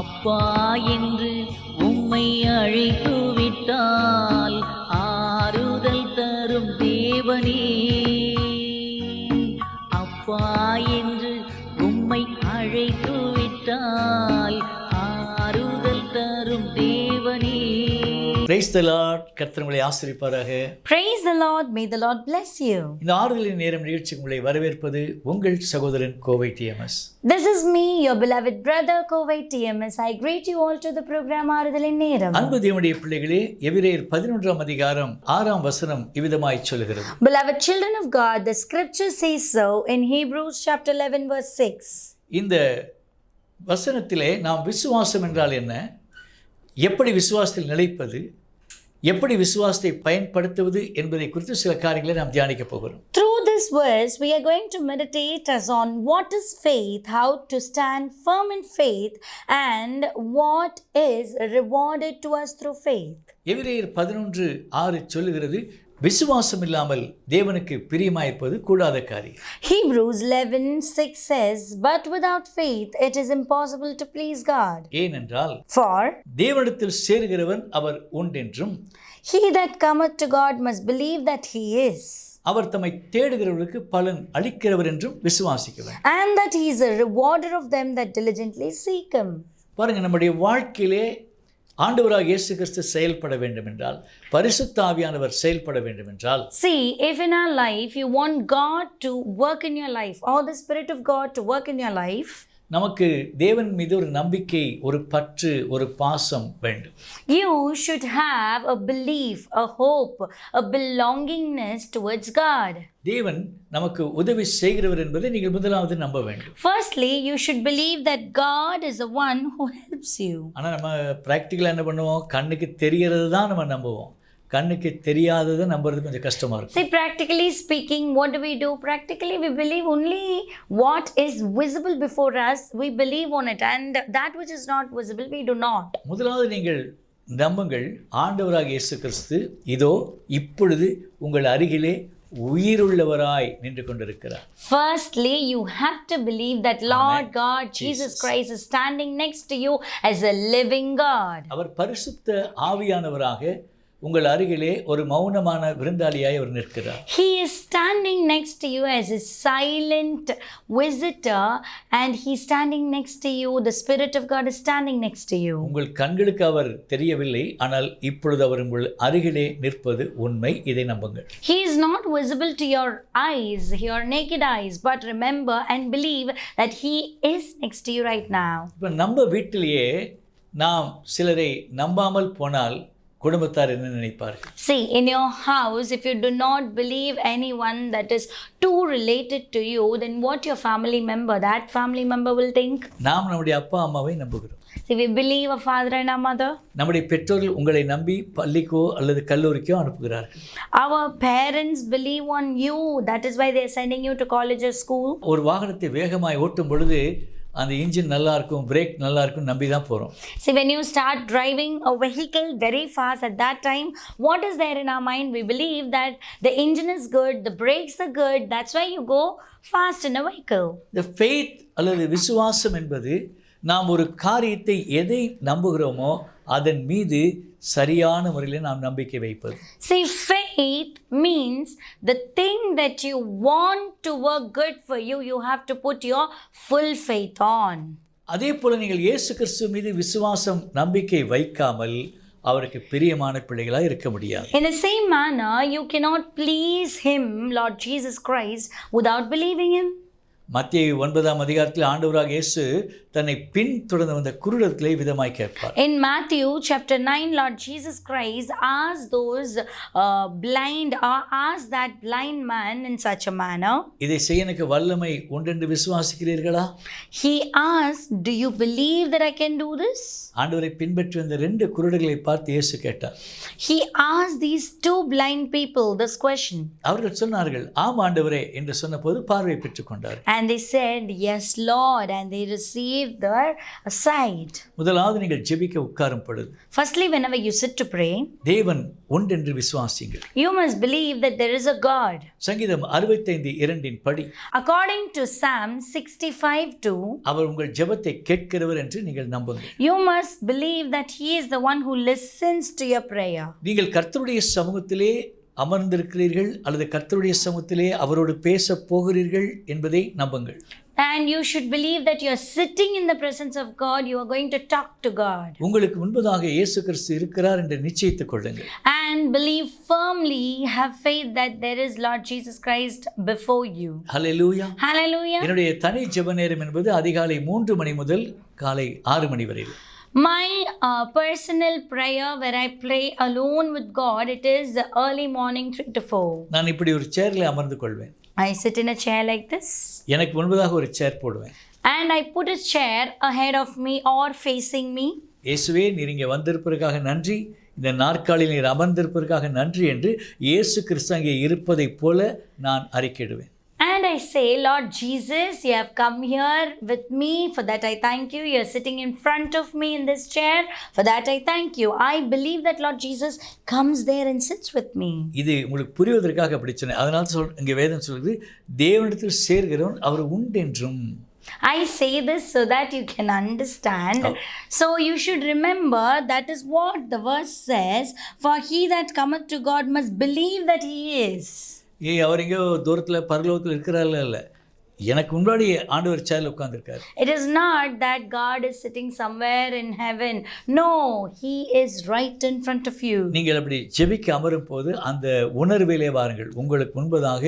அப்பா என்று உம்மை அழைத்து விட்டால் ஆறுதல் தரும் தேவனே. பிரைஸ் த லார்ட் கர்த்தர் உங்களை ஆசிரிப்பாராக Praise the Lord. May the Lord bless you. இந்த ஆறுதலின் நேரம் நிகழ்ச்சிக்கு உங்களை வரவேற்பது உங்கள் சகோதரன் Kovai TMS This is me, your beloved brother, Kovai TMS. I greet you all to the program Arudalin Neram. அன்பு தேவனுடைய பிள்ளைகளே எபிரேயர் பதினொன்றாம் அதிகாரம் ஆறாம் வசனம் இவ்விதமாய் சொல்கிறது Beloved children of God, the scripture says so in Hebrews chapter 11, verse 6. இந்த வசனத்திலே நாம் விசுவாசம் என்றால் என்ன எப்படி விசுவாசத்தில் நிலைப்பது எப்படி விசுவாசத்தை பயன்படுத்துவது என்பதை குறித்து சில காரியங்களை நாம் தியானிக்க போகிறோம் Through this verse, we are going to meditate as on what is faith, how to stand firm in faith, and what is rewarded to us through faith. எபிரேயர் பதினொன்று ஆறு சொல்லுகிறது விசுவாசம் இல்லாமல் தேவனுக்கு பிரியமாயிருப்பது கூடாத காரியம் Hebrews 11, 6 says, But without faith it is impossible to please God. ஏனென்றால் For தேவனிடத்தில் சேருகிறவன் அவர் உண்டென்றும் he that cometh to God must believe that he is, அவர் தம்மை தேடுகிறவர்களுக்கு பலன் அளிக்கிறவர் என்றும் விசுவாசிக்க வேண்டும் and that he is a rewarder of them that diligently seek him. பாருங்க நம்முடைய வாழ்க்கையிலே ஆண்டவராக இயேசு கிறிஸ்து செயல்பட வேண்டும் என்றால் பரிசுத்த ஆவியானவர் செயல்பட வேண்டும் என்றால் See, if in our life you want God to work in your life, or the Spirit of God to work in your life, நமக்கு தேவன் மீது ஒரு நம்பிக்கை ஒரு பற்று ஒரு பாசம் வேண்டும் you should have a belief, a hope, a belongingness towards God. தேவன் நமக்கு உதவி செய்கிறவர் என்பதை நீங்கள் முதலாவது நம்ப வேண்டும் Firstly, you should believe that God is the one who helps you. ஆனால் நம்ம ப்ராக்டிக்கலாக என்ன பண்ணுவோம் கண்ணுக்கு தெரியறது தான் நம்ம நம்புவோம் கண்ணுக்கு தெரியாததை நம்புறது கொஞ்சம் கஷ்டமாக இருக்கும் See, practically speaking, what do we do? Practically, we believe only what is visible before us, we believe on it, and that which is not visible, we do not. முதலாவது நீங்கள் நம்புங்கள் ஆண்டவராக இயேசு கிறிஸ்து இதோ இப்பொழுது உங்கள் அருகிலே உயிருள்ளவராய் நின்று கொண்டிருக்கிறார் Firstly, you have to believe that Lord God, Jesus Christ, is standing next to you as a living God. அவர் பரிசுத்த ஆவியானவராக உங்கள் அருகிலே ஒரு மௌனமான விருந்தாளியாய் அவர் நிற்கிறார் He is standing next to you as a silent visitor, and He's standing next to you. The Spirit of God is standing next to you. உங்கள் கண்களுக்கு அவர் தெரியவில்லை ஆனால் இப்பொழுது அவர் உங்கள் அருகிலே நிற்பது உண்மை இதை நம்புங்கள் He is not visible to your eyes, your naked eyes, but remember and believe that He is next to you right now. இப்போ நம்ம வீட்டிலேயே நாம் சிலரை நம்பாமல் போனால் குடும்பத்தார் என்ன நினைப்பார்கள் See, in your house, if you do not believe anyone that is too related to you, then what your family member, that family member will think? நாம் நம்முடைய அப்பா அம்மாவை நம்புகிறோம் See, we believe a father and a mother. நம்முடைய பெற்றோர்கள் உங்களை நம்பி பள்ளிக்கோ அல்லது கல்லூரிக்கோ அனுப்புகிறார்கள் believe on you. That is why they are sending you to college or school. ஒரு வாகனத்தை வேகமாய் ஓட்டும் பொழுது அந்த இன்ஜின் நல்லா இருக்கும் பிரேக் நல்லா இருக்கும் நம்பி தான் போகிறோம் See, when you start driving a vehicle very fast at that time, what is there in our mind? We believe that the engine is good, the brakes are good. That's why you go fast in a vehicle. இந்த faith அல்லது விசுவாசம் என்பது நாம் ஒரு காரியத்தை எதை நம்புகிறோமோ அதன் மீது சரியான முறையில் நாம் நம்பிக்கை வைப்பது See, faith means the thing that you want to work good for you, you have to put your full faith on. அதே போல் நீங்கள் இயேசு கிறிஸ்து மீது விசுவாசம் நம்பிக்கை வைக்காமல் அவருக்கு பிரியமான பிள்ளைகளாக இருக்க முடியாது In the same manner, you cannot please Him, Lord Jesus Christ, without believing Him. மத்திய ஒன்பதாம் அதிகாரத்தில் ஆண்டவராக இயேசு தன்னை பின்தொடர்ந்து வந்த குருடத்திலே விதமாய் கேட்பார் In Matthew chapter 9, Lord Jesus Christ asked those uh, blind, or asked that blind man in such a manner. இதை செய்ய எனக்கு வல்லமை உண்டென்று விசுவாசிக்கிறீர்களா He asked, Do you believe that I can do this? ஆண்டவரை பின்பற்றி வந்த ரெண்டு குருடர்களை பார்த்து இயேசு கேட்டார் He asked these two blind people this question. அவர்கள் சொன்னார்கள் ஆம் ஆண்டவரே என்று சொன்னபோது பார்வை பெற்றுக்கொண்டார் And they said, Yes, Lord. And they received leave their side. முதலாவது நீங்கள் ஜெபிக்க உட்காரும் பொழுது Firstly, whenever you sit to pray, தேவன் ஒன்றென்று விசுவாசியுங்கள் you must believe that there is a God. சங்கீதம் அறுபத்தைந்து இரண்டின் படி According to Psalm 65 2, அவர் உங்கள் ஜெபத்தை கேட்கிறவர் என்று நீங்கள் நம்புங்கள் you must believe that He is the one who listens to your prayer. நீங்கள் கர்த்தருடைய சமூகத்திலே அமர்ந்திருக்கிறீர்கள் அல்லது கர்த்தருடைய சமூகத்திலே அவரோடு பேசப் போகிறீர்கள் என்பதை நம்புங்கள் And you should believe that you are sitting in the presence of God, you are going to talk to God. உங்களுக்கு முன்பதாக இயேசு கிறிஸ்து இருக்கிறார் என்று நிச்சயித்துக் கொள்ளுங்கள் And believe firmly, have faith that there is Lord Jesus Christ before you. Hallelujah Hallelujah. என்னுடைய தனி ஜெப நேரம் என்பது அதிகாலை மூன்று மணி முதல் காலை ஆறு மணி வரை My uh, personal prayer where I pray alone with God, it is early morning 3 to 4. நான் இப்படி ஒரு சேரில் அமர்ந்து கொள்வேன் I sit in a chair like this. எனக்கு முன்பதாக ஒரு சேர் போடுவேன். And I put a chair ahead of me or facing me. இயேசுவே நீர் இங்கே வந்திருப்பதற்காக நன்றி. இந்த நாற்காலில் நீர் அமர்ந்திருப்பதற்காக நன்றி என்று இயேசு கிறிஸ்து அங்கே இருப்பதைப் போல நான் அறிக்கையிடுவேன். And I say, Lord Jesus, you have come here with me. For that I thank you. You're sitting in front of me in this chair. For that I thank you. I believe that Lord Jesus comes there and sits with me. இது உங்களுக்கு புரிவதற்காக அப்படி சொன்னேன் அதனால சொல் இங்கே வேதம் சொல்லுது தேவனிடத்தில் சேர்கிறவன் அவர் உண்டென்றும் I say this so that you can understand. So you should remember that is what the verse says. For he that cometh to God must believe that he is. ஏ அவர் எங்கேயோ தூரத்தில் பரலோகத்தில் இருக்கிறார்ல இல்லை எனக்கு முன்னாடி ஆண்டவர் சேரில் உட்காந்துருக்காரு It is not that God is sitting somewhere in heaven. No, he is right in front of you. நீங்கள் அப்படி ஜெபிக்க அமரும் போது அந்த உணர்விலே வாருங்கள் உங்களுக்கு முன்பதாக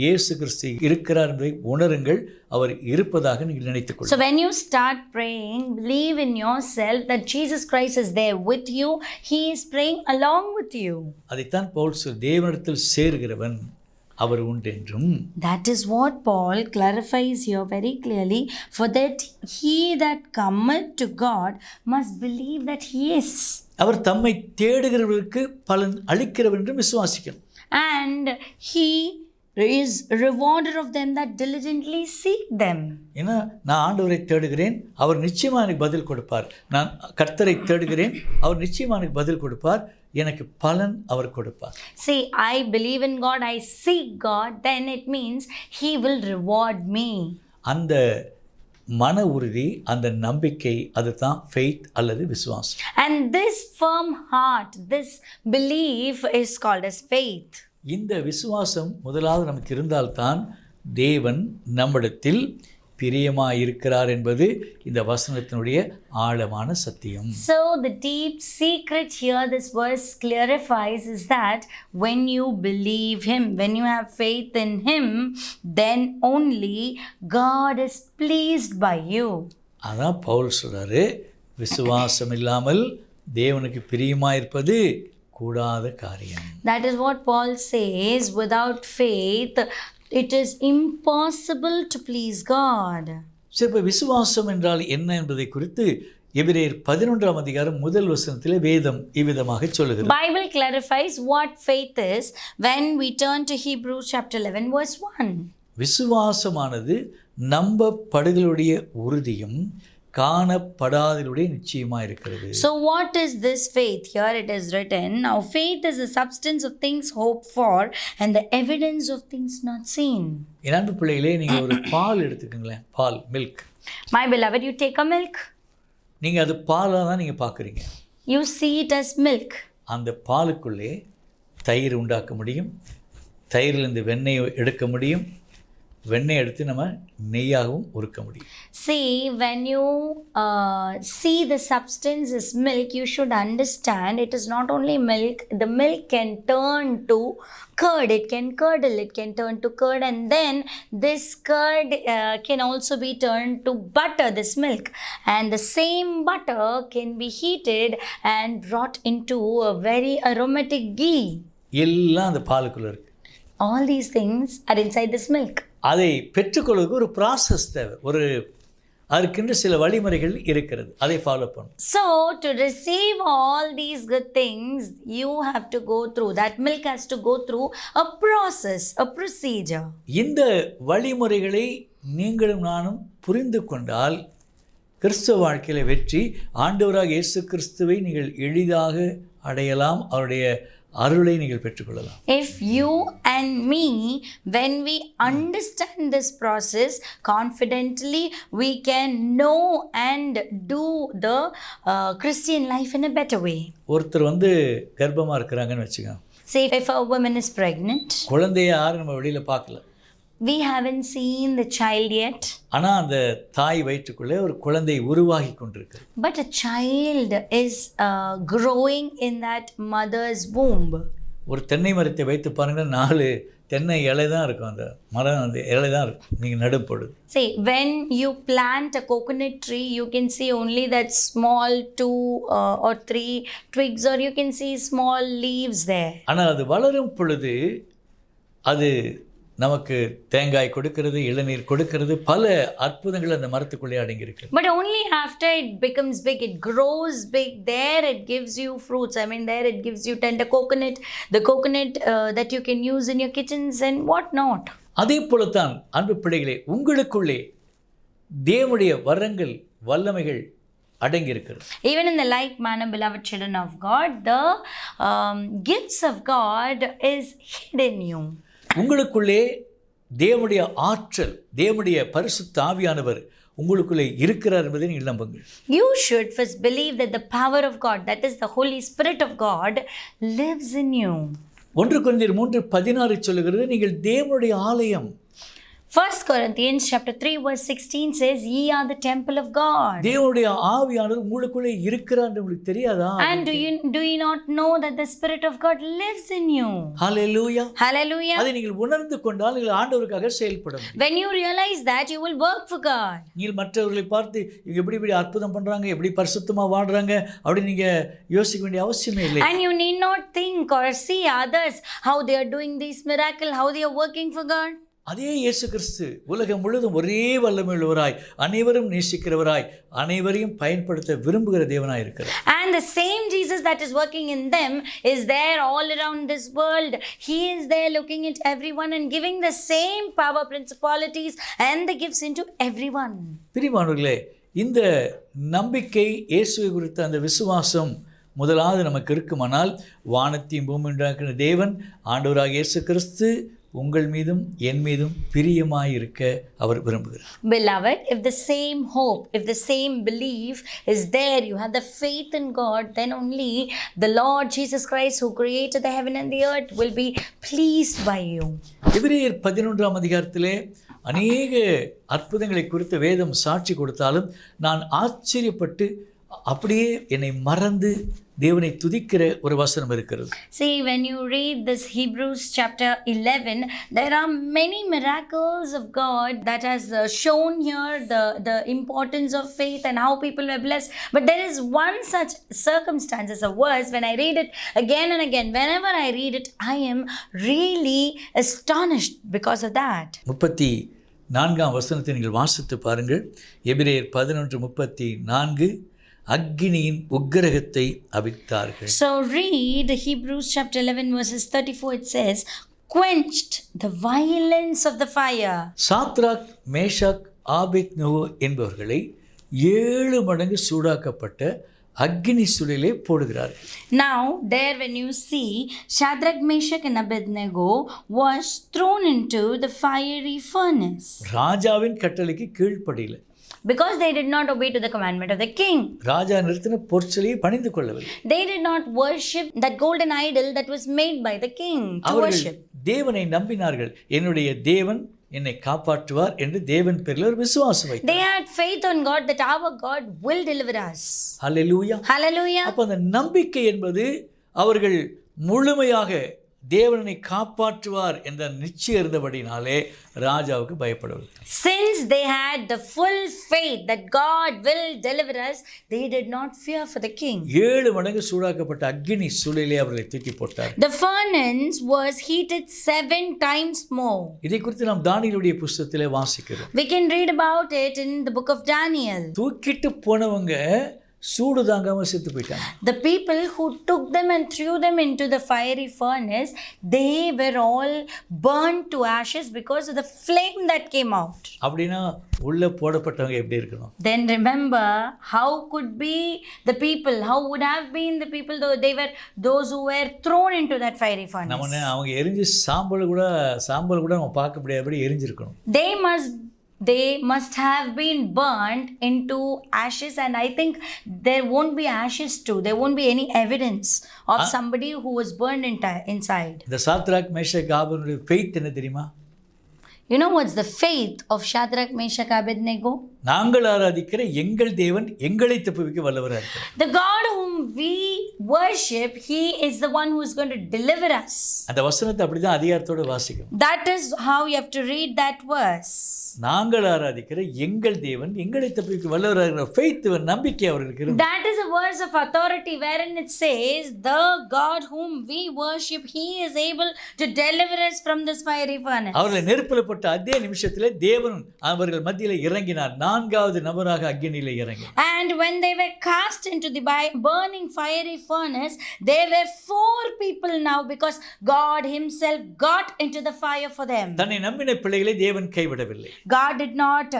இயேசு கிறிஸ்து இருக்கிறார் என்பதை உணருங்கள் அவர் இருப்பதாக நீங்கள் நினைத்துக் So கொள்ளுங்கள் when you start praying, believe in yourself that Jesus Christ is there with you. He is praying along with you. அதைத்தான் பவுல் தேவனிடத்தில் சேர்கிறவன் அவர் உண்டென்றும் That is what Paul clarifies here very clearly. For that he that cometh to God must believe that he is. அவர் தம்மை தேடுகிறவர்களுக்கு பலன் அளிக்கிறவர் என்றும் விசுவாசிக்கணும் And he is rewarder of them that diligently seek them. ஏன்னா நான் ஆண்டவரை தேடுகிறேன் அவர் நிச்சயமாக எனக்கு பதில் கொடுப்பார் நான் கர்த்தரை தேடுகிறேன் அவர் நிச்சயமாக எனக்கு பதில் கொடுப்பார் எனக்கு பலன் அவர் கொடுப்பார் See, I believe in God, I seek God, then it means he will reward me. அந்த மன உறுதி அந்த நம்பிக்கை அதுதான் ஃபெய்த் அல்லது விசுவாசம் And this firm heart, this belief is called as faith. இந்த விசுவாசம் முதலாவது நமக்கு இருந்தால்தான் தேவன் நம்மிடத்தில் பிரியமாக இருக்கிறார் என்பது இந்த வசனத்தினுடைய ஆழமான சத்தியம் So, the deep secret here this verse clarifies is that when you believe Him, when you have faith in Him, then only God is pleased by you. அதான் பவுல் சொல்றாரு விசுவாசம் இல்லாமல் தேவனுக்கு பிரியமாக இருப்பது கூடாத காரியம் That is what Paul says without faith, it is impossible to please God. சரி இப்போ விசுவாசம் என்றால் என்ன என்பதை குறித்து எபிரேயர் பதினொன்றாம் அதிகாரம் முதல் வசனத்திலே வேதம் இவ்விதமாக சொல்லுகிறது Bible clarifies what faith is when we turn to Hebrews chapter 11 verse 1. விசுவாசமானது நம்பப்படுகளுடைய உறுதியும் காணப்படாதலுடைய நிச்சயமாக இருக்கிறது what is this faith? Here it is written Now, faith is the substance of things hoped for and the evidence of things not seen. என் அன்பு பிள்ளைகளே நீங்கள் ஒரு பால் எடுத்துக்கோங்களேன் பால் milk My beloved, you take a milk, நீங்கள் அது பாலாக தான் நீங்கள் பார்க்குறீங்க you see it as milk. அந்த பாலுக்குள்ளே தயிர் உண்டாக்க முடியும் தயிரிலிருந்து வெண்ணெய் எடுக்க முடியும் வெண்ணெய் எடுத்து நம்ம நெய்யாகவும் உருக்க முடியும் See, when you uh, see the substance is milk, you should understand it is not only milk, the milk can turn to curd, it can curdle, it can turn to curd, and then this curd uh, can also be turned to butter, this milk. And the same butter can be heated and brought into a very aromatic ghee. எல்லாம் அந்த பாலுக்குள்ளே இருக்குது All these things are inside this milk. அதை பெற்றுக்கொள்வதற்கு ஒரு process தேவை. ஒரு அதற்கென்று சில வழிமுறைகள் இருக்கிறது. அதை ஃபாலோ பண்ணும் So, to receive all these good things, you have to go through that milk has to go through a process, a procedure. இந்த வழிமுறைகளை நீங்களும் நானும் புரிந்து கொண்டால் கிறிஸ்துவ வாழ்க்கையில வெற்றி ஆண்டவராக இயேசு கிறிஸ்துவை நீங்கள் எளிதாக அடையலாம். அவருடைய அருளை நீங்கள் பெற்றுக்கொள்ளலாம் If you and me, when we understand this process confidently, we can know and do the uh, Christian life in a better way. ஒருத்தர் வந்து கர்ப்பமாக இருக்கிறாங்கன்னு வச்சுக்கோங்க Say, if a woman is pregnant, குழந்தைய யாரும் நம்ம வெளியில் பார்க்கல we haven't seen the child yet, ஆனால் அந்த தாய் வயிற்றுக்குள்ளே ஒரு குழந்தை உருவாகி கொண்டிருக்கு but a child is uh, growing in that mother's womb. ஒரு தென்னை மரத்தை வைத்து பாருங்கன்னா நாலு தென்னை இலை தான் இருக்கும் அந்த மரம் அந்த இலை தான் இருக்கும் நீங்கள் See, when you plant a coconut tree, you can see only that small two uh, or three twigs, or you can see small leaves there. ஆனால் அது வளரும் பொழுது அது நமக்கு தேங்காய் கொடுக்கிறது இளநீர் கொடுக்கிறது பல அற்புதங்கள் அந்த மரத்துக்குள்ளே அடங்கியிருக்கு But only after it becomes big, it grows big, there it gives you fruits. I mean, there it gives you tender coconut, the coconut uh, that you can use in your kitchens and whatnot. அதே போலத்தான் அன்பு பிள்ளைகளே உங்களுக்குள்ளே தேவனுடைய வரங்கள் வல்லமைகள் அடங்கியிருக்கிறது Even in the like manner, beloved children of God, the um, gifts of God is hid in you. உங்களுக்குள்ளே தேவனுடைய ஆற்றல் தேவனுடைய பரிசுத்த ஆவியானவர் உங்களுக்குள்ளே இருக்கிறார் என்பதை நீங்கள் நம்புங்கள் You should first believe that the power of God, that is the Holy Spirit of God, lives in you. ஒன்று குறைந்தர் மூன்று பதினாறு சொல்லுகிறது நீங்கள் தேவனுடைய ஆலயம் First Corinthians chapter 3 verse 16 says, Ye are the temple of God. தேவனுடைய ஆவியானவர் உங்களுக்குள்ளே இருக்கிறார் உங்களுக்கு தெரியாதா And do you do you not know that the Spirit of God lives in you? Hallelujah Hallelujah. அதை நீங்கள் உணர்ந்து கொண்டால் நீங்கள் ஆண்டவருக்காக செயல்பட முடியும் When you realize that, you will work for God. நீங்கள் மற்றவர்களை பார்த்து எப்படி இப்படி அற்புதம் பண்றாங்க எப்படி பரிசுத்தமா வாழ்றாங்க அப்படின்னு நீங்க யோசிக்க வேண்டிய அவசியமே இல்லை And you need not think or see others how they are doing this miracle, how they are working for God. அதே இயேசு கிறிஸ்து உலகம் முழுவதும் ஒரே வல்லமையுள்ளவராய் அனைவரும் நேசிக்கிறவராய் அனைவரையும் பயன்படுத்த விரும்புகிற தேவனாய் இருக்கிறார் And the same Jesus that is working in them is there all around this world. He is there looking at everyone and giving the same power, principalities, and the gifts into everyone. பிரிமானவர்களே இந்த நம்பிக்கை இயேசுவை குறித்த அந்த விசுவாசம் முதலாவது நமக்கு இருக்குமானால் வானத்தையும் பூமி உண்டாக்கின தேவன் ஆண்டவராக இயேசு கிறிஸ்து உங்கள் மீதும் என் மீதும் பிரியமாயிருக்க அவர் விரும்புகிறார் Beloved, if the same hope, if the same belief is there, you have the faith in God, then only the Lord Jesus Christ, who created the heaven and the earth, will be pleased by you. எபிரேயர் பதினொன்றாம் அதிகாரத்திலே அநேக அற்புதங்களை குறித்து வேதம் சாட்சி கொடுத்தாலும் நான் ஆச்சரியப்பட்டு அப்படியே என்னை மறந்து தேவனை துதிக்கிற ஒரு வசனம் இருக்கிறது See, when you read this Hebrews chapter 11, there are many miracles of God that has uh, shown here the, the importance of faith and how people were blessed. But there is one such circumstance as a verse, when I read it again and again, whenever I read it, I am really astonished because of that. முப்பத்தி நான்காம் வசனத்தை நீங்கள் வாசித்து பாருங்கள் எபிரேயர் பதினொன்று முப்பத்தி நான்கு அக்கினியின் உக்கிரகத்தை அவித்தார்கள் So read Hebrews chapter 11, verses 34, it says, quenched the violence of the fire. Shadrach Meshach Abed என்பவர்களை ஏழு மடங்கு சூடாக்கப்பட்ட அக்கினி சுழலே போடுகிறார்கள் Now, there when you see Shadrach, Meshach, and Abednego was thrown into the fiery furnace ராஜாவின் கட்டளைக்கு கீழ்ப்படியில because they did not obey to the commandment of the king. ராஜா நிறுத்தின பொற்சலையை பணிந்து கொள்ளவில்லை They did not worship that golden idol that was made by the king to அவர்கள் worship. தேவனை நம்பினார்கள் என்னுடைய தேவன் என்னை காப்பாற்றுவார் என்று தேவன் பேரில் ஒரு விசுவாசம் வைத்தார் They had faith on God that our God will deliver us. Hallelujah Hallelujah. அப்போ அந்த நம்பிக்கை என்பது அவர்கள் முழுமையாக தேவனை காப்பாற்றுவார் என்ற நிச்சயம் இருந்தபடினாலே ராஜாவுக்கு பயப்படவில்லை Since they had the full faith that God will deliver us, they did not fear for the king. ஏழு மடங்கு சூடாக்கப்பட்ட அக்கினி சூழலே அவர்களை தூக்கி போட்டார் The furnace was heated seven times more. இதை குறித்து நாம் தானியலுடைய புஸ்தகத்திலே வாசிக்கிறோம் We can read about it in the book of Daniel. தூக்கிட்டு போனவங்க சூடு தாங்காமல் செத்து போயிட்டாங்க The people who took them and threw them into the fiery furnace, they were all burned to ashes because of the flame that came out. அப்படின்னா உள்ளே போடப்பட்டவங்க எப்படி இருக்கணும் Then remember how could be the people, how would have been the people though they were those who were thrown into that fiery furnace. நம்ம அவங்க எரிஞ்சு சாம்பல் கூட சாம்பல் கூட நம்ம பார்க்க முடியாதபடி எரிஞ்சிருக்கணும் They must they must have been burned into ashes and i think there won't be ashes too there won't be any evidence of somebody who was burned enti- inside இந்த சாத்ராக் மேஷக் ஆபனுடைய faith என்ன தெரியுமா you know what's the faith of shadrach meshach abednego நாங்கள் ஆராதிக்கிற எங்கள் தேவன் எங்களை தப்புவிக்க வல்லவராக இருக்கிறார் the god whom we worship he is the one who is going to deliver us அந்த வசனத்தை அப்படிதான் அதிகாரத்தோட வாசிக்கணும் that is how you have to read that verse நாங்கள் ஆராதிக்கிற எங்கள் தேவன் எங்களை தப்புவிக்க வல்லவராக இருக்கிற ஃபெய்த் நம்பிக்கை அவர்களுக்கு இருந்து That is a verse of authority wherein it says, The God whom we worship, He is able to deliver us from this fiery furnace. அவர்களை நெருப்பில் போட்ட அதே நிமிஷத்திலே தேவன் அவர்கள் மத்தியிலே இறங்கினார் நான்காவது நபராக அக்னியிலே இறங்கி And when they were cast into the burning fiery furnace, there were four people now because God Himself got into the fire for them. தன்னை நம்பின பிள்ளைகளை தேவன் கைவிடவில்லை God did not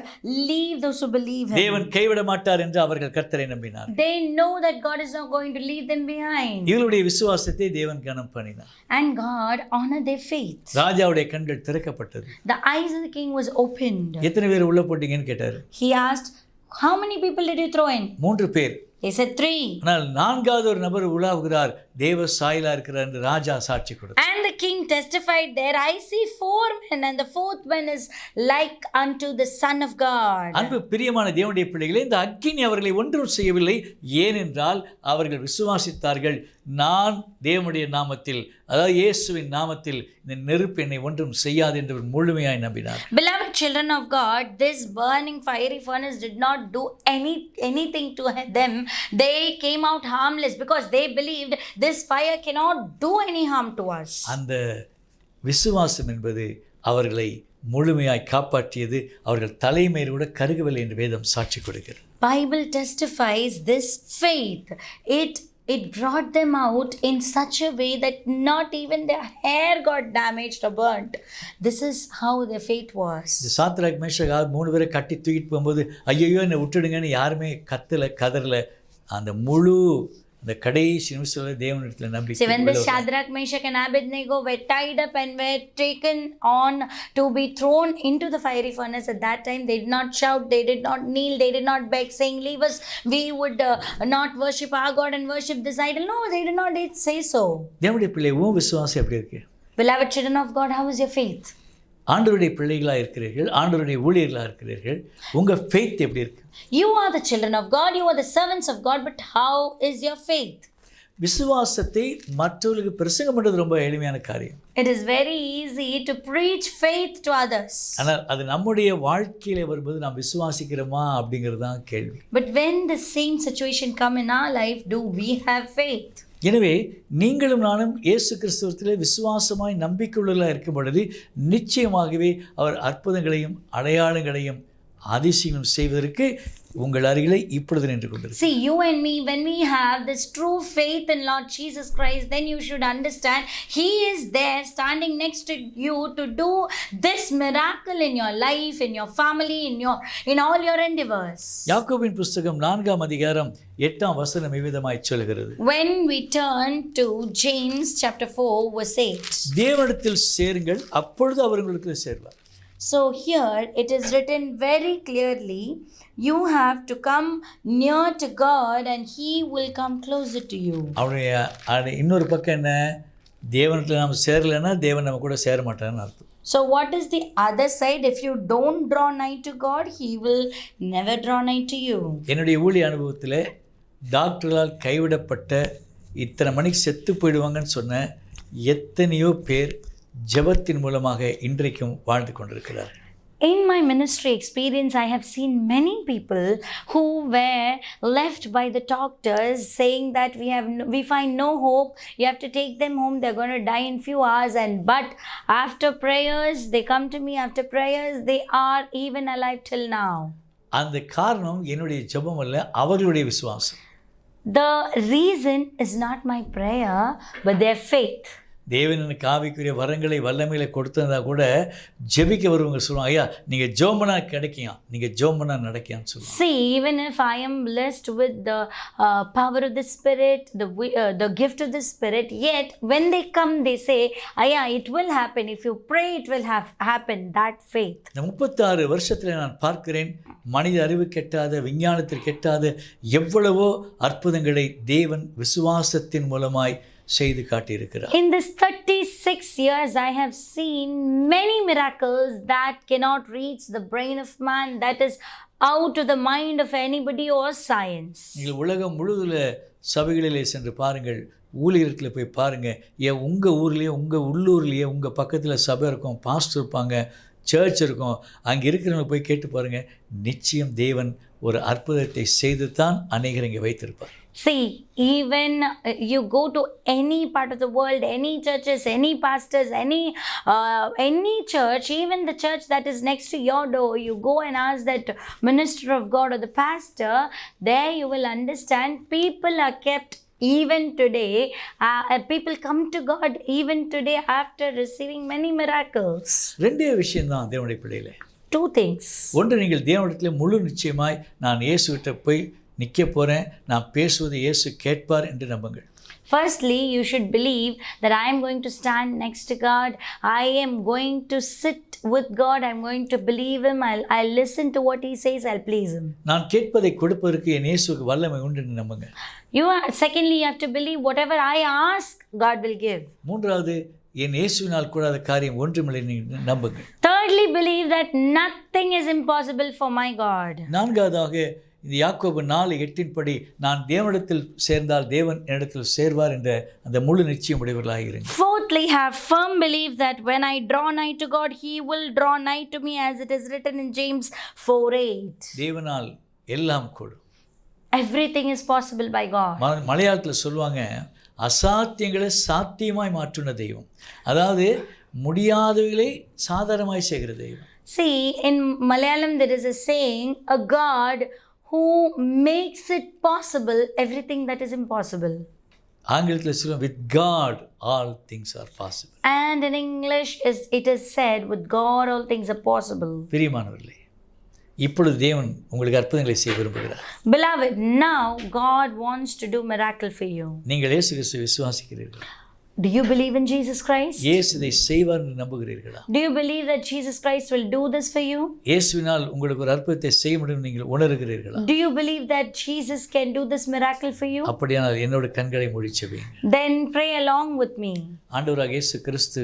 leave those who believe Him. தேவன் கைவிட மாட்டார் என்று அவர்கள் கர்த்தரை நம்பினார் They know that God is not going to leave them behind. இவர்களுடைய விசுவாசத்தை தேவன் கனம் பண்ணினார் And God honored their faith. ராஜாவுடைய கண்கள் திறக்கப்பட்டது The eyes of the king was opened. எத்தனை பேர் உள்ள போட்டீங்கன்னு கேட்டார் He asked, How many people did you throw in? மூன்று பேர் He said, Three. ஆனால் நான்காவது ஒரு நபர் உலாவுகிறார் தேவ சாயலா இருக்கிறார் என்று ராஜா சாட்சி கொடுத்தார் And the king testified there, I see four men, and the fourth one is like unto the Son of God. அன்பு பிரியமான தேவனுடைய பிள்ளைகளே இந்த அக்கினி அவர்களை ஒன்றும் செய்யவில்லை ஏனென்றால் அவர்கள் விசுவாசித்தார்கள் நான் தேவனுடைய நாமத்தில் அதாவது இயேசுவின் நாமத்தில் இந்த நெருப்பு என்னை ஒன்றும் செய்யாது என்று முழுமையாய் நம்பினார் Beloved children of God, this burning fiery furnace did not do any anything to them. They came out harmless because they believed this fire cannot do any harm to us. அந்த விசுவாசம் என்பது அவர்களை முழுமையாய் காப்பாற்றியது அவர்கள் தலைமையில் கூட கருகவில்லை என்று வேதம் சாட்சி கொடுக்கிறது Bible testifies this faith. It it brought them out in such a way that not even their hair got damaged or burnt. This is how their faith was. இந்த சாத்ராக் மேஷகா மூணு பேரை கட்டி தூக்கிட்டு போகும்போது ஐயோ என்னை விட்டுடுங்கன்னு யாருமே கத்தல கதறல அந்த முழு அந்த கடைசி நிமிஷத்தில் தேவனிடத்தில் நம்பிக்கை the உள்ளவர்கள். Shadrach, Meshach, and Abednego were tied up and were taken on to be thrown into the fiery furnace, at that time they did not shout, they did not kneel, they did not beg, saying, Leave us, we would uh, not worship our God and worship this idol. No, they did not say so. தேவனுடைய பிள்ளை உன் விசுவாசம் எப்படி இருக்கு Beloved children of God, how is your faith? ஆண்டவருடைய பிள்ளைகளாக இருக்கிறீர்கள் ஆண்டவருடைய ஊழியர்களாக இருக்கிறீர்கள் உங்கள் ஃபெய்த் எப்படி இருக்கு You are the children of God, you are the servants of God, but how is your faith? விசுவாசத்தை மற்றவர்களுக்கு பிரசங்கம் பண்ணுறது ரொம்ப எளிமையான காரியம் It is very easy to preach faith to others. ஆனால் அது நம்முடைய வாழ்க்கையில வரும்போது நாம் விசுவாசிக்கிறோமா அப்படிங்கிறது தான் கேள்வி But when the same situation come in our life, do we have faith? எனவே நீங்களும் நானும் இயேசு கிறிஸ்துவத்தில் விசுவாசமாய் நம்பிக்கையுள்ளதாக இருக்கும் பொழுது நிச்சயமாகவே அவர் அற்புதங்களையும் அடையாளங்களையும் அதிசயம் செய்வதற்கு உங்கள் அருகிலே இப்பொழுது நின்று கொண்டிருக்கிறார் See, you and me, when we have this true faith in Lord Jesus Christ, then you should understand He is there standing next to you to do this miracle in your life, in your family, in your in all your endeavors. யாக்கோபின் புஸ்தகம் நான்காம் அதிகாரம் எட்டாம் வசனம் இவ்விதமாய் சொல்கிறது When we turn to James chapter 4, verse 8. தேவனிடத்தில் சேருங்கள் அப்பொழுது அவர் உங்களுக்கு சேர்வார் So here it is written very clearly you have to come near to God and He will come closer to you. அவனுடைய அது இன்னொரு பக்கம் என்ன தேவனிடத்தில் நாம் சேரலைன்னா தேவன் நம்ம கூட சேர மாட்டார்னு அர்த்தம் So, what is the other side? If you don't draw nigh to God, He will never draw nigh to you. என்னுடைய ஊழிய அனுபவத்தில் டாக்டர்களால் கைவிடப்பட்ட இத்தனை மணிக்கு செத்து போயிடுவாங்கன்னு சொன்ன எத்தனையோ பேர் ஜெபத்தின் மூலமாக இன்றைக்கும் வாழ்ந்து கொண்டிருக்கிறார் In my ministry experience, I have seen many people who were left by the doctors saying that we have no, we find no hope. You have to take them home. They're going to die in few hours. And but after prayers, they come to me. After prayers, they are even alive till now. அந்த காரணம் என்னுடைய ஜெபம் அல்ல அவர்களுடைய விசுவாசம் The reason is not my prayer, but their faith. தேவன் எனக்கு ஆவிக்குரிய வரங்களை வல்லமையில கொடுத்ததா கூட ஜெபிக்க வருவங்க சொல்லுவாங்க ஐயா நீங்கள் ஜோமனா கிடைக்கும் நீங்கள் ஜோமனா நடக்கியான்னு சொல்லுவாங்க See, even if I am blessed with the uh, power of the Spirit, the uh, the gift of the Spirit, yet when they come, they say, "Aya, it will happen. If you pray, it will have happen." That faith. இந்த முப்பத்தாறு வருஷத்தில் நான் பார்க்கிறேன் மனித அறிவு கெட்டாத விஞ்ஞானத்தில் கெட்டாத எவ்வளவோ அற்புதங்களை தேவன் விசுவாசத்தின் மூலமாய் செய்து காட்டியிருக்கிறார். In this 36 years, I have seen many miracles that cannot reach the brain of man, that is out of the mind of anybody or science. நீங்கள் உலகம் முழுதுல சபைகளிலே சென்று பாருங்கள் ஊழியர்களை போய் பாருங்கள் ஏன் உங்கள் ஊர்லேயே உங்கள் உள்ளூர்லேயே உங்கள் பக்கத்தில் சபை இருக்கும் பாஸ்டர் இருப்பாங்க சர்ச் இருக்கும் அங்கே இருக்கிறவங்க போய் கேட்டு பாருங்கள் நிச்சயம் தேவன் ஒரு அற்புதத்தை செய்து தான் அநேகர் இங்கே வைத்திருப்பார். See, even uh, you go to any part of the world, any churches, any pastors, any uh, any church, even the church that is next to your door, you go and ask that minister of God or the pastor. There you will understand people are kept even today. Uh, uh, people come to God even today after receiving many miracles. ரெண்டே விஷயம்தான் தேவனுடைய பிள்ளைகளே Two things. ஒன்று நீங்கள் தேவனிடத்தில் முழு நிச்சயமாய் நான் இயேசுகிட்ட போய் நிற்க போகிறேன் நான் பேசுவதை இயேசு கேட்பார் என்று நம்புங்கள் Firstly, you should believe that I am going to stand next to God. I am going to sit with God. I'm going to believe Him. I'll, I'll listen to what He says. I'll please Him. நான் கேட்பதை கொடுப்பதற்கு என் இயேசுக்கு வல்லமை உண்டு நம்புங்க You are, secondly, you have to believe whatever I ask, God will give. மூன்றாவது என் இயேசுவினால் கூடாத காரியம் ஒன்றுமில்லை நீங்கள் நம்புங்கள் Thirdly, believe that nothing is impossible for my God. நான்காவதாக இந்த யாக்கோபு நாலு எட்டின்படி நான் தேவனிடத்தில் சேர்ந்தால் தேவன் என்னிடத்தில் சேர்வார் என்ற அந்த முழு நிச்சயம் உடையவர்களாக இருங்க Fourthly, have firm belief that when I draw nigh to God, He will draw nigh to me, as it is written in James 4 8. தேவனால் எல்லாம் கூடும் Everything is possible by God. மலையாளத்தில் சொல்லுவாங்க அசாத்தியங்களை சாத்தியமாய் மாற்றுன தெய்வம் அதாவது முடியாதவைகளை சாதாரணமாய் செய்கிற தெய்வம் See, in Malayalam, there is a saying, a God who makes it possible everything that is impossible. ஆங்கிலத்தில் சொல்லுவோம் with God all things are possible And in English, is it is said, with God, all things are possible. பிரியமானவர்களே இப்பொழுது தேவன் உங்களுக்கு அற்புதங்களை செய்ய விரும்புகிறார் Beloved, now God wants to do miracle for you. நீங்கள் இயேசு கிறிஸ்துவை விசுவாசிக்கிறீர்கள் Do you believe in Jesus Christ? இயேசு இதை செய்வார் என்று நம்புகிறீர்களா Do you believe that Jesus Christ will do this for you? இயேசுவினால் உங்களுக்கு ஒரு அற்புதத்தை செய்ய முடியும் நீங்கள் உணர்கிறீர்களா Do you believe that Jesus can do this miracle for you? அப்படியானால் என்னோட கண்களை முடிச்சவீங்க Then pray along with me. ஆண்டவராக இயேசு கிறிஸ்து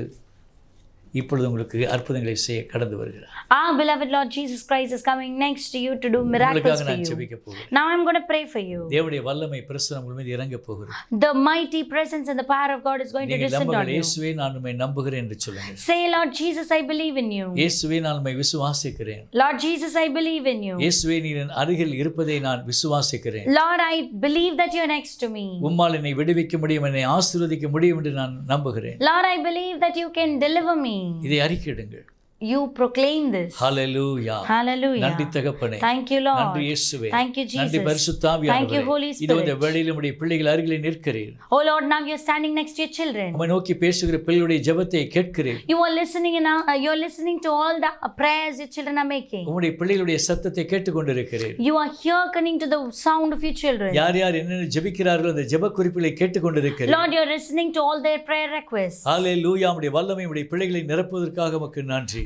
இப்பொழுது உங்களுக்கு அற்புதங்களை செய்ய கடந்து வருகிறார் Our beloved Lord Jesus Christ is coming next to you to do miracles உங்களுக்காக for நான் you. ஜெபிக்க போகிறேன் Now I'm going to pray for you. தேவனுடைய வல்லமை பிரசனம் உங்கள் மீது இறங்க போகிறது The mighty presence and the power of God is going to நீங்கள் descend on நம்புங்கள் you. இயேசுவே நான் உண்மை நம்புகிறேன் என்று சொல்லுங்கள் Say, Lord Jesus, I believe in you. இயேசுவே நான் உண்மை விசுவாசிக்கிறேன் Lord Jesus, I believe in you. இயேசுவே நீர் என் அருகில் இருப்பதை நான் விசுவாசிக்கிறேன் Lord, I believe that you're next to me. உம்மால் என்னை விடுவிக்க முடியும் என்னை ஆசீர்வதிக்க முடியும் என்று நான் நம்புகிறேன் Lord, I believe that you can deliver me. இதை அறிக்கையிடுங்கள். You proclaim this. Hallelujah Hallelujah. நன்றி தகப்பனே Thank you, Lord. நன்றி இயேசுவே Thank you, நன்றி Jesus. பரிசுத்தாவியானவரே Thank you, Holy இதோ இந்த Spirit. வேளையில் உம்முடைய பிள்ளைகள் அருகிலே நிற்கிறீர் Oh Lord, now you're standing next to your children. உம்மை நோக்கி பேசுகிற பிள்ளைகளுடைய ஜெபத்தை கேட்கிறீர் You are listening and now uh, you're listening to all the prayers your children are making. உம்முடைய பிள்ளைகளுடைய சத்தத்தை கேட்டுக்கொண்டிருக்கிறீர் You are hearkening to the sound of your children. யார் யார் என்னென்ன ஜெபிக்கிறார்களோ அந்த ஜெப குறிப்புகளை கேட்டுக்கொண்டிருக்கிறீர் Lord, you're listening to all their prayer requests. ஹalleluya உம்முடைய வல்லமை உம்முடைய பிள்ளைகளை நிரப்புவதற்காக உமக்கு நன்றி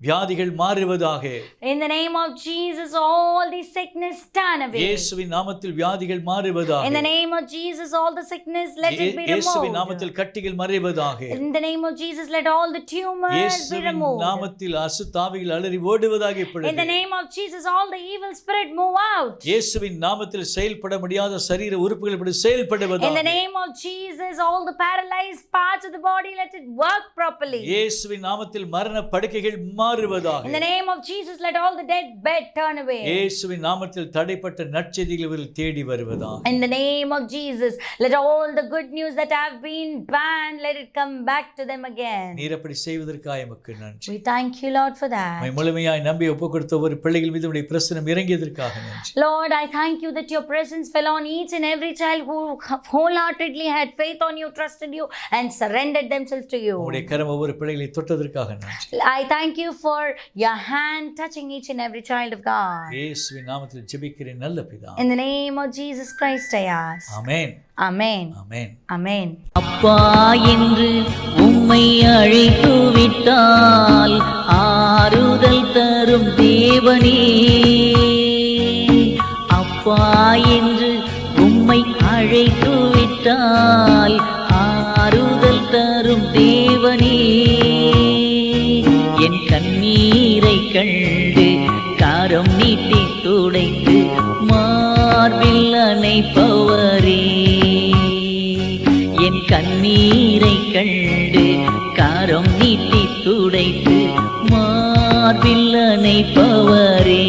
வியாதிகள் மாறுவதாக In the name of Jesus, all the sickness turn away. இயேசுவின் நாமத்தில் வியாதிகள் மாறுவதாக In the name of Jesus, all the sickness let it be இயேசுவின் removed. நாமத்தில் கட்டிகள் மறைவதாக In the name of Jesus, let all the tumors be இயேசுவின் removed. நாமத்தில் அசுத்தாவிகள் அலறி ஓடுவதாக In the இப்பொழுது name of Jesus, all the evil spirit move out. இயேசுவின் நாமத்தில் செயல்பட முடியாத சரீர உறுப்புகள் இப்படி In the செயல்படுவதாக name of Jesus, all the paralyzed parts of the body, let it work properly. இயேசுவின் நாமத்தில் மரண படுக்கைகள் மாறுவதாக In the name of Jesus, let all the dead bed turn away. இயேசுவின் நாமத்தில் தடைப்பட்ட நற்செய்திகள் இவர்கள் தேடி வருவதாக In the name of Jesus, let all the good news that have been banned, let it come back to them again. நீர் அப்படி செய்வதற்காக எமக்கு நன்றி We thank you, Lord, for that. உம்மை முழுமையாய் நம்பி ஒப்புக் கொடுத்த ஒவ்வொரு பிள்ளைகள் மீது உடைய பிரசனம் இறங்கியதற்காக நன்றி Lord, I thank you that your presence fell on each and every child who wholeheartedly had faith on you, trusted you, and surrendered themselves to you. உங்களுடைய கரம் ஒவ்வொரு பிள்ளைகளை தொட்டதற்காக நன்றி I thank you for your hand touching each and every child of God. இயேசுவின் நாமத்தில் ஜெபிக்கிறேன் நல்ல பிதா In the name of Jesus Christ, I ask. Amen Amen. Amen Amen. அப்பா என்று உம்மை அழைத்து விட்டால் ஆறுதல் தரும் தேவனே அப்பா என்று கண்டு காரம் நீட்டி துடைத்து மார்பில் அணைப்பவரே. என் கண்ணீரை கண்டு காரம் நீட்டி துடைத்து மார்பில் அணைப்பவரே.